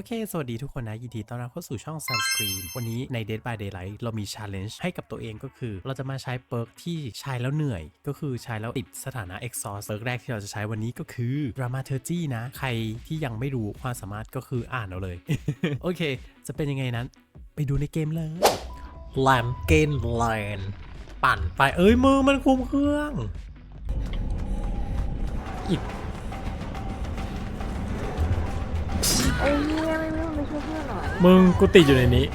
อเค สวัสดีทุกคนนะ ยินดีต้อนรับเข้าสู่ช่อง Sunscreen วันนี้ใน Dead by Daylight เรามี challenge ให้กับตัวเองก็คือ เราจะมาใช้เปิร์กที่ใช้แล้วเหนื่อย ก็คือใช้แล้วติดสถานะ exhaust เปิร์กแรกที่เราจะใช้วันนี้ก็คือ Dramaturgy นะ ใครที่ยังไม่รู้ความสามารถก็คืออ่านเอาเลย โอเค จะเป็นยังไงนั้น ไปดูในเกมเลยแลมเกนแลนปั่นไปเอ้ยมือมันคุมเครื่องอีก ไอ้เหี้ยไม่ไม่ไม่ช่วยเพื่อนหน่อยมึงกูติดอยู่ในนี้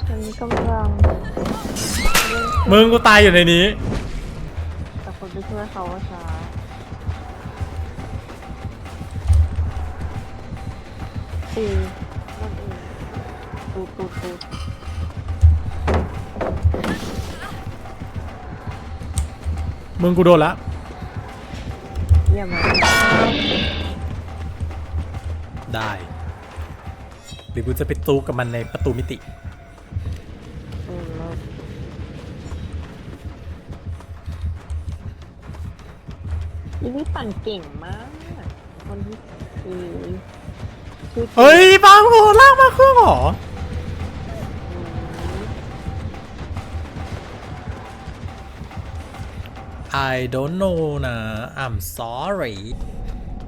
ฉันกำลังมึงกูตายอยู่ในนี้ แต่คนไปช่วยเขาว่าช้าตีนั่นเองตูดตูดตูด มึงกูโดนละเยี่ยมเลยได้หรือกูจะไปตู้กับมันในประตูมิติเออเลิศอีนี่ปั่นเก่งมาก คนที่สี่คือเฮ้ยปังโหลากมาเครื่องเหรออื I don't know นะ I'm sorry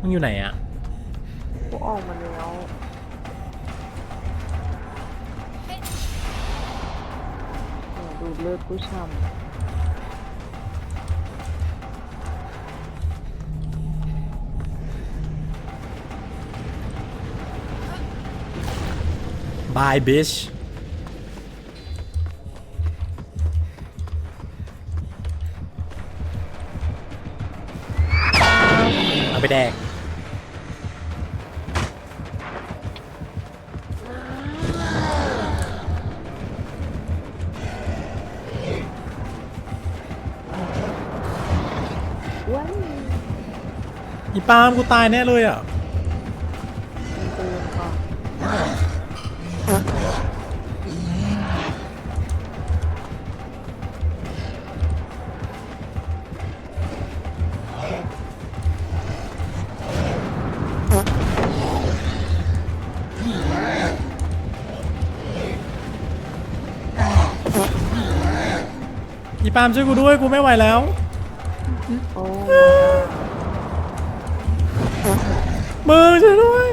มึงอยู่ไหนอะกูออกมาแล้วเนี่ยดูเลือดกูช่ำบา เอาไปแดกว้ายอีปาล์มกูตายแน่เลยอะ ปาล์มช่วยกูด้วยกูไม่ไหวแล้ว โอ้มึงช่วยด้วย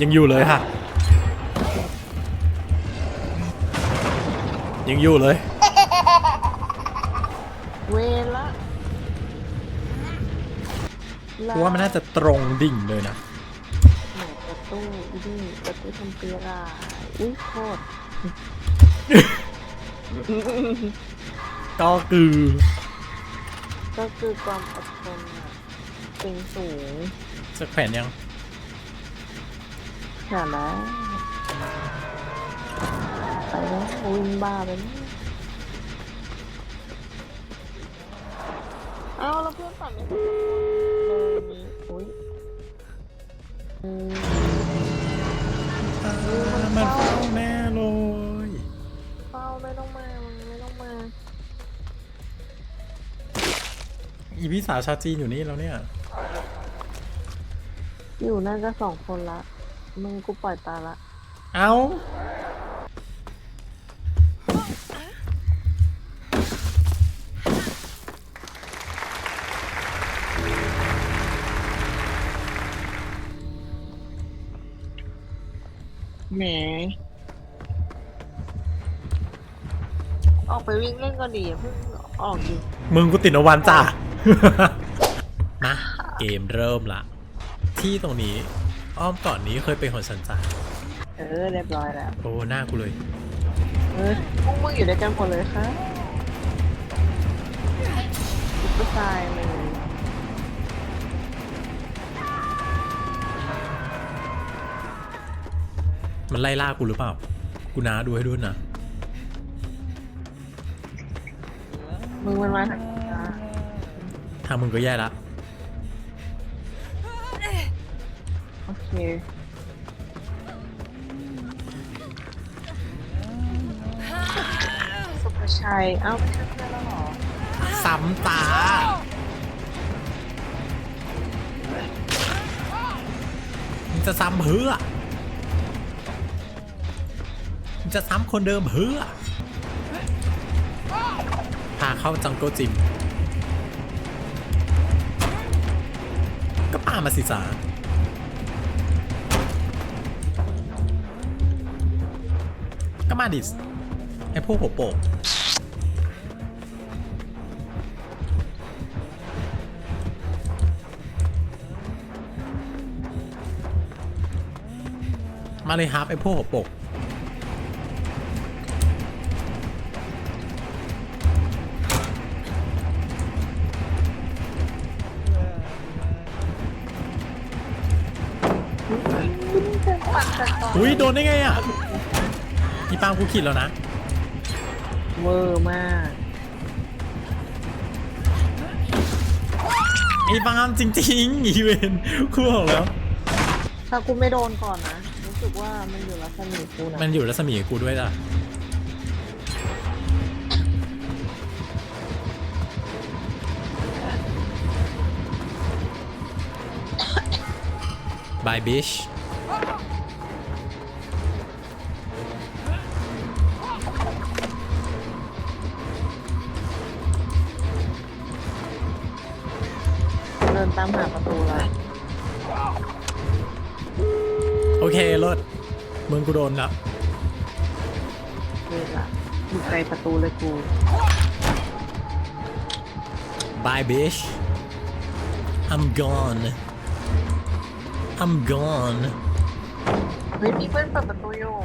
ยังอยู่เลยค่ะยังอยู่เลย เวละกูว่ามันน่าจะตรงดิ่งเลยนะเหนือประ ตูอีนี่ประตูทำเปียราอุ้ยโคตรก็คือก็คือความอดทนอะเป็นสูงจะแขวนยังขนาดนั้นไปแล้ววินบ้าไปแล้วเอาแล้วเพื่อนปั่นไม่ถูกเลยนี่อุ้ยอืม อีพี่สาวชาวจีนอยู่นี่แล้วเนี่ย อยู่นั่นก็สองคนละ มึงกูปล่อยตาละ เอ้าแหม ออกไปวิ่งเล่นก็ดีอย่าเพิ่งออกอยู่มึงกูติดเอาวันจ้า นะเกมเริ่มละ ที่ตรงนี้อ้อมก่อนนี้เคยเป็นคนสันจ่าเออเรียบร้อยแล้วโอ้หน้ากูเลย เออพวกมึงอยู่ด้วยกันหมดเลยค่ะซุปเปอร์ไซน์เลยมันไล่ล่ากูหรือเปล่า กูน้าดูให้ด้วยนะ มึงมันมาทางนี้นะ ทางมึงก็แย่ละ โอเคใช่เอ้าไม่ใช่เพื่อนแล้วเหรอ ซ้ำตา มึงจะซ้ำเพื่อมึงจะซ้ำคนเดิมเพื่อพาเข้าจังโกจิม ก็ป่ามาสิสาก็มาดิสไอพวกหัวโปกมาเลยครับไอพวกหัวโปก อนอุ้ยโดนได้ไงอะอีปางกูขิดแล้วนะ เวอร์มากไอ้ปางจริงๆอีเวนกูบอกแล้ว ถ้ากูไม่โดนก่อนนะ รู้สึกว่ามันอยู่รัศมีกูนะมันอยู่รัศมีกับกูด้วยจ้ะบา นตามหาประตูแล้วโอเครถมึงกูโดนแล้วเวลาอยู่ไกลประตูเลยกูบายบิช I'm gone I'm gone เฮ้ยมีเพื่อนเปิดประตูอยู่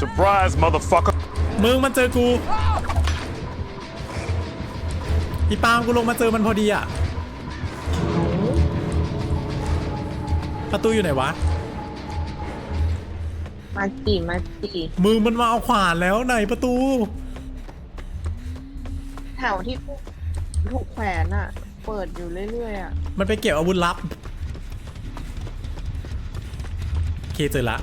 Surprise, motherfucker. มึงมันเจอกู อีปางกูลงมาเจอมันพอดีอะ ประตูอยู่ไหนวะ มาจีมาจีมึงมันมาเอาขวานแล้วไหนประตู แถวที่กูถูกแขวนอะเปิดอยู่เรื่อยๆอะมันไปเก็บอาวุธลับ โอเคเจอละ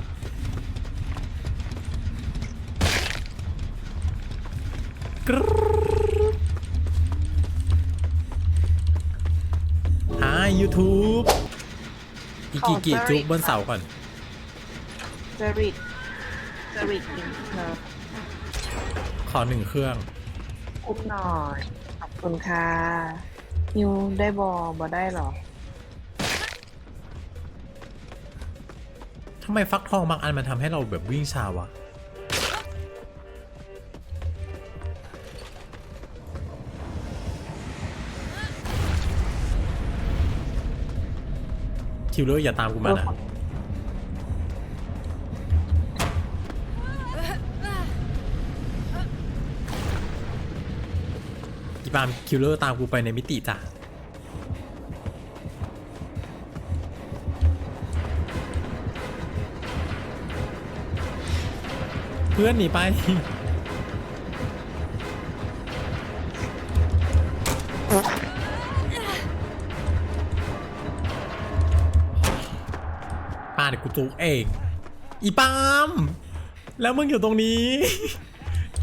กรึ๊ อีกกี่กี่จุบบนเสาก่อนเจริตเจริตอินเทอร์ขอหนึ่งเครื่องอุ้มหน่อย ขอบคุณค่ะนิวได้บอบอได้เหรอ ทำไมฟักทองบางอันมันทำให้เราแบบวิ่งช้าวะ คิวเลอร์อย่าตามกูมานะอีปามคิวเลอร์ตามกูไปในมิติจ้ะเพื่อนหนีไป จุกเองอีปามแล้วมึงอยู่ตรงนี้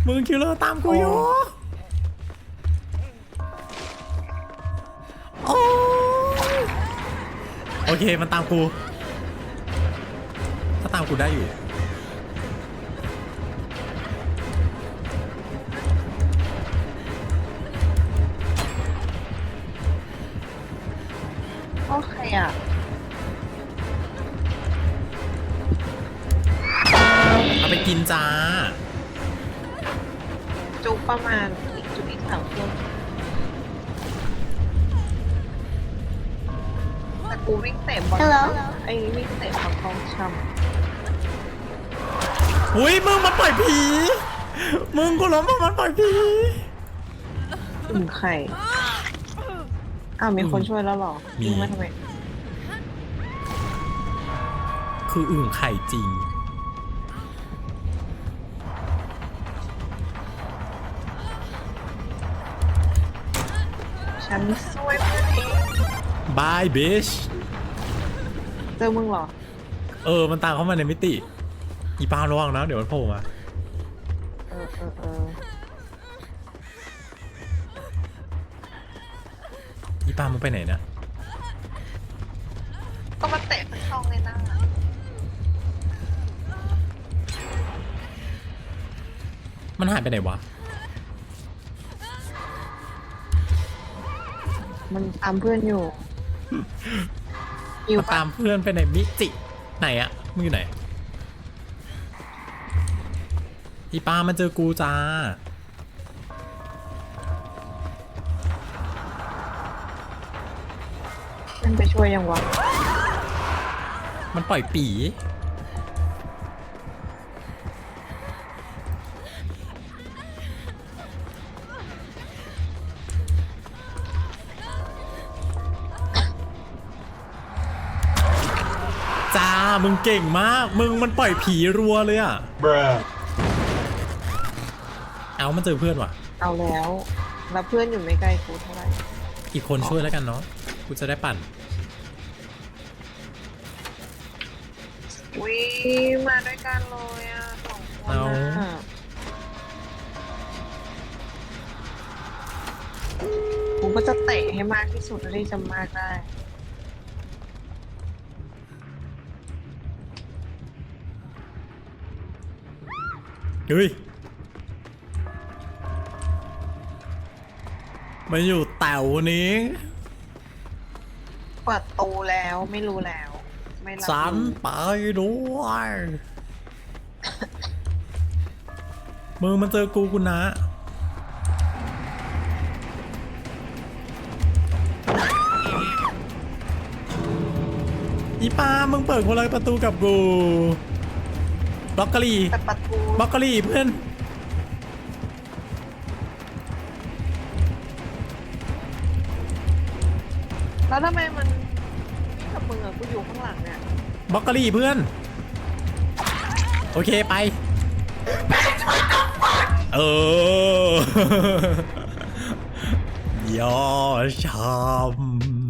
มึงคิวเลอร์ตามกูอยู่โอ้ยโอเคมันตามกูถ้าตามกูได้อยู่โอเคอะ เอาไปกินจ้า จุกประมาณอีกจุดอีกสามเครื่องแต่กูวิ่งเตะบอลไอ้วิ่งเตะบอลทองช้อุ้ยมึงมันปล่อยผี มึงกูล้มเพราะมันปล่อยผีำอึ่งไข่อ้าวมีคนช่วยแล้วเหรอมี ยิงมาทำไม คืออึ่งไข่จริง ฉันช่วยเพื่อนเองบายบิชเจอมึงเหรอ เออ มันตามเข้ามาในมิติ อีป้าระวังนะ เดี๋ยวมันโผล่มา เออเออเอออีป้ามันไปไหนเนะ ก็มาเตะไปช่องเลยนะมันหายไปไหนวะ มันตามเพื่อนอยู่อยู่มันปะตามเพื่อนไปไหนมิจิ ไหนอะมึงอยู่ไหน อีป้ามันเจอกูจ้าเพื่อนไปช่วยยังวะ มันปล่อยปี มึงเก่งมาก มึงมันปล่อยผีรัวเลยอะ Bruh. เอามันเจอเพื่อนว่ะ เอาแล้ว แล้วเพื่อนอยู่ไม่ไกลกูเท่าไหร่อีกคนช่วยแล้วกันเนาะ กูจะได้ปั่น วิมาด้วยกันเลยอะสองคนเอาอะผมก็จะเตะให้มากที่สุดเท่าที่จะมากได้ เฮ้ยมาอยู่แถวนี้เปิดตูแล้วไม่รู้แล้ว ไม่รับสันรู้ไปด้วยมึงมันเจอกูกูนะ อีปามึงเปิดคนละประตูกับกู บล็อกกะลีแต่ประตูบล็อกกะลีเพื่อนแล้วทำไมมันวิ่งกับมึงอะกูอยู่ข้างหลังเนี่ยบล็อกกะลีเพื่อน โอเคไป เออยอดชำ